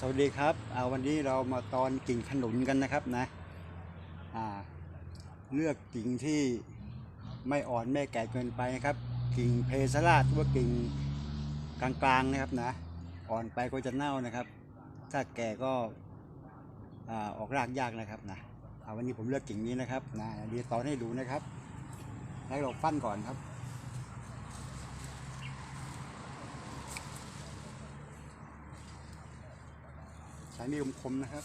สวัสดีครับวันนี้เรามาตอนกิ่งขนุนกันนะครับนะเลือกกิ่งที่ไม่อ่อนไม่แก่เกินไปนะครับ กิ่งเพสลาดหรือว่ากิ่งกลางๆนะครับนะ อ่อนไปก็จะเน่านะครับ ถ้าแก่ก็ออกรากยากนะครับนะวันนี้ผมเลือกกิ่งนี้นะครับนะเดี๋ยวตอนให้ดูนะครับ ให้เราฟันก่อนครับ ใช้มีดคมๆนะครับ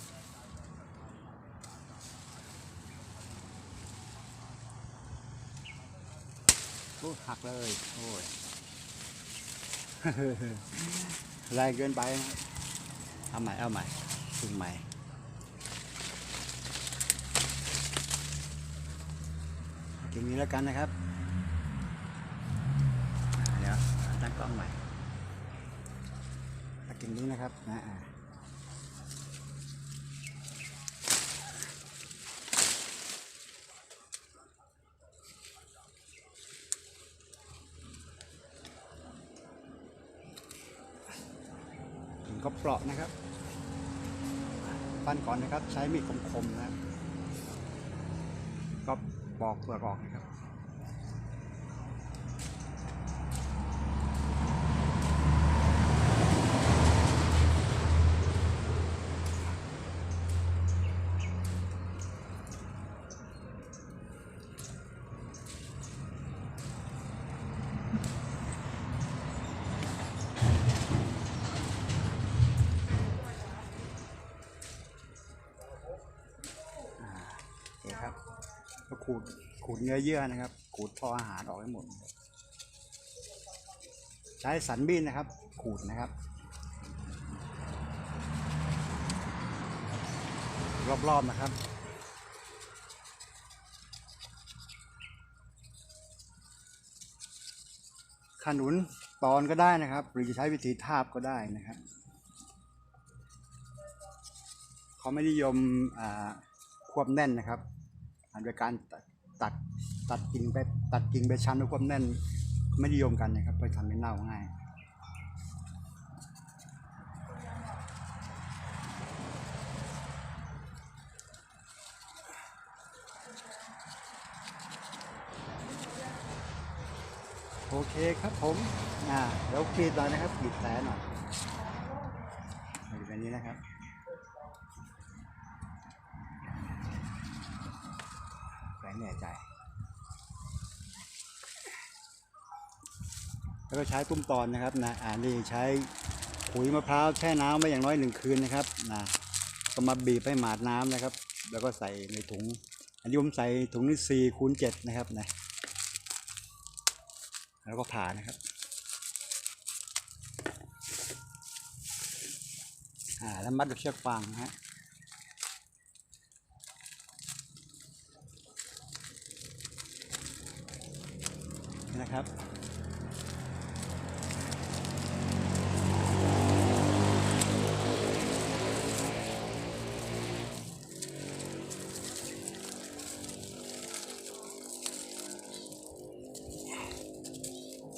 โอ้หักเลย โอ้ยแรงเกินไปนะครับเอาใหม่ เอาใหม่ถึงใหม่กิ่งนี้แล้วกันนะครับอ่าเดี๋ยวตั้งกล้องใหม่เอากิ่งนี้นะครับนะ ก็เปราะนะครับปั้นก่อนนะครับ ใช้มีดคมๆนะ ก็ปอกเปลือกออกนะครับ โอเคครับ ก็ขูดขูดเนื้อเยื่อนะครับ ขูดทออาหารออกให้หมด ใช้สันมีดนะครับ ขูดนะครับ รอบๆนะครับขนุนตอนก็ได้นะครับ หรือจะใช้วิธีทาบก็ได้นะครับเขาไม่นิยมอ่าควบแน่นนะครับ โดยการตัดตัดตัดกิ่งไปตัดกิ่งไปชันด้วยความแน่นไม่นิยมกันนะครับไปทำให้เน่าง่ายโอเคครับผมอ่าเดี๋ยวกรีดหน่อยนะครับกรีดแผลหน่อยอยู่แบบนี้นะครับ แฝงแน่ใจ แล้วก็ใช้ตุ้มตอนนะครับนะอ่านี่ใช้ขุยมะพร้าวแช่น้ำไว้อย่างน้อยหนึ่งคืนนะครับนะก็มาบีบให้หมาดน้ำนะครับ แล้วก็ใส่ในถุง อันนี้ผมใส่ถุงนี้สี่คูณเจ็ดนะครับนะแล้วก็ผ่านะครับอ่าแล้วมัดด้วยเชือกฟางนะฮะ นะครับ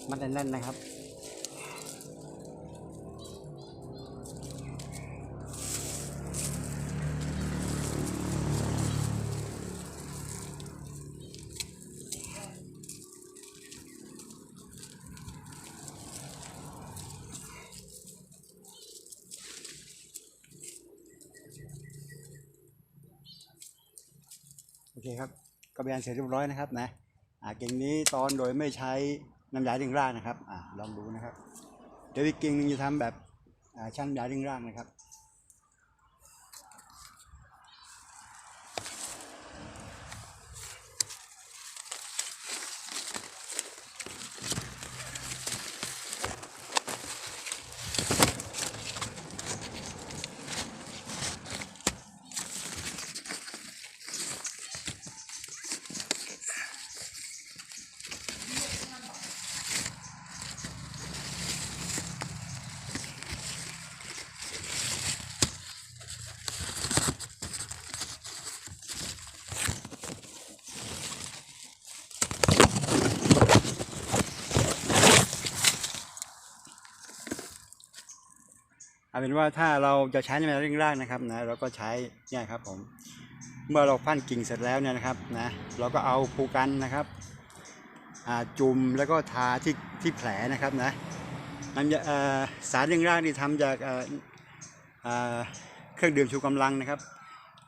มันแน่นๆนะครับ อเคครับกระเบียนเสร็จเรียบร้อยนะครับนะอ่ากิ่งนี้ตอนโดยไม่ใช้น้ำยาดึงรากนะครับอ่าลองดูนะครับเดี๋ยวอีกกิ่งหนึงจะทำแบบอ่าช่างยาดึงรากนะครับ เอาเป็นว่าถ้าเราจะใช้ในเร่งรากนะครับนะเราก็ใช้เนี่ยครับผมเมื่อเราพันกิ่งเสร็จแล้วเนี่ยนะครับนะเราก็เอาภูกันนะครับจุ่มแล้วก็ทาที่ที่แผลนะครับนะน้ำสารเร่งรากนี่ทำจากเครื่องดื่มชูกำลังนะครับ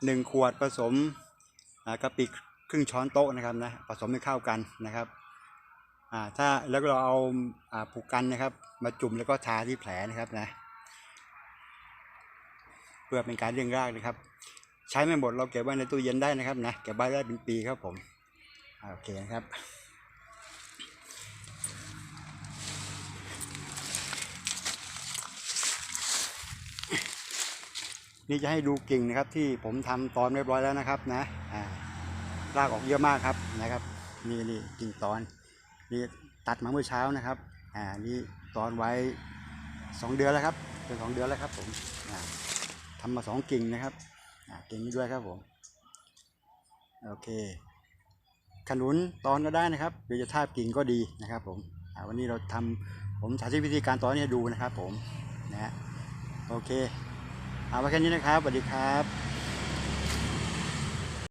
หนึ่งขวดผสมกะปิครึ่งช้อนโต๊ะนะครับนะผสมให้เข้ากันนะครับถ้าแล้วเราเอาอ่าภูกกันนะครับ มาจุ่มแล้วก็ทาที่แผลนะครับนะ พื่อเป็นการเร่งรากนะครับ ใช้ไม่หมดเราเก็บไว้ในตู้เย็นได้นะครับนะเก็บไว้ได้เป็นปีครับผมโอเคนะครับนี่จะให้ดูกิ่งนะครับที่ผมทำตอนเรียบร้อยแล้วนะครับนะรากออกเยอะมากครับนะครับนี่นี่กิ่งตอนนี่ตัดมาเมื่อเช้านะครับอ่านี่ตอนไว้สองเดือนแล้วครับเป็นสองเดือนแล้วครับผมอ่า ทำมาสองกิ่งนะครับกิ่งนี้ด้วยครับผมโอเคขนุนตอนก็ได้นะครับหรือจะทาบกิ่งก็ดีนะครับ ผมวันนี้เราทำผมสาธิตวิธีการตอนนี้ดูนะครับ ผมนะโอเคเอาไว้แค่นี้นะครับสวัสดีครับ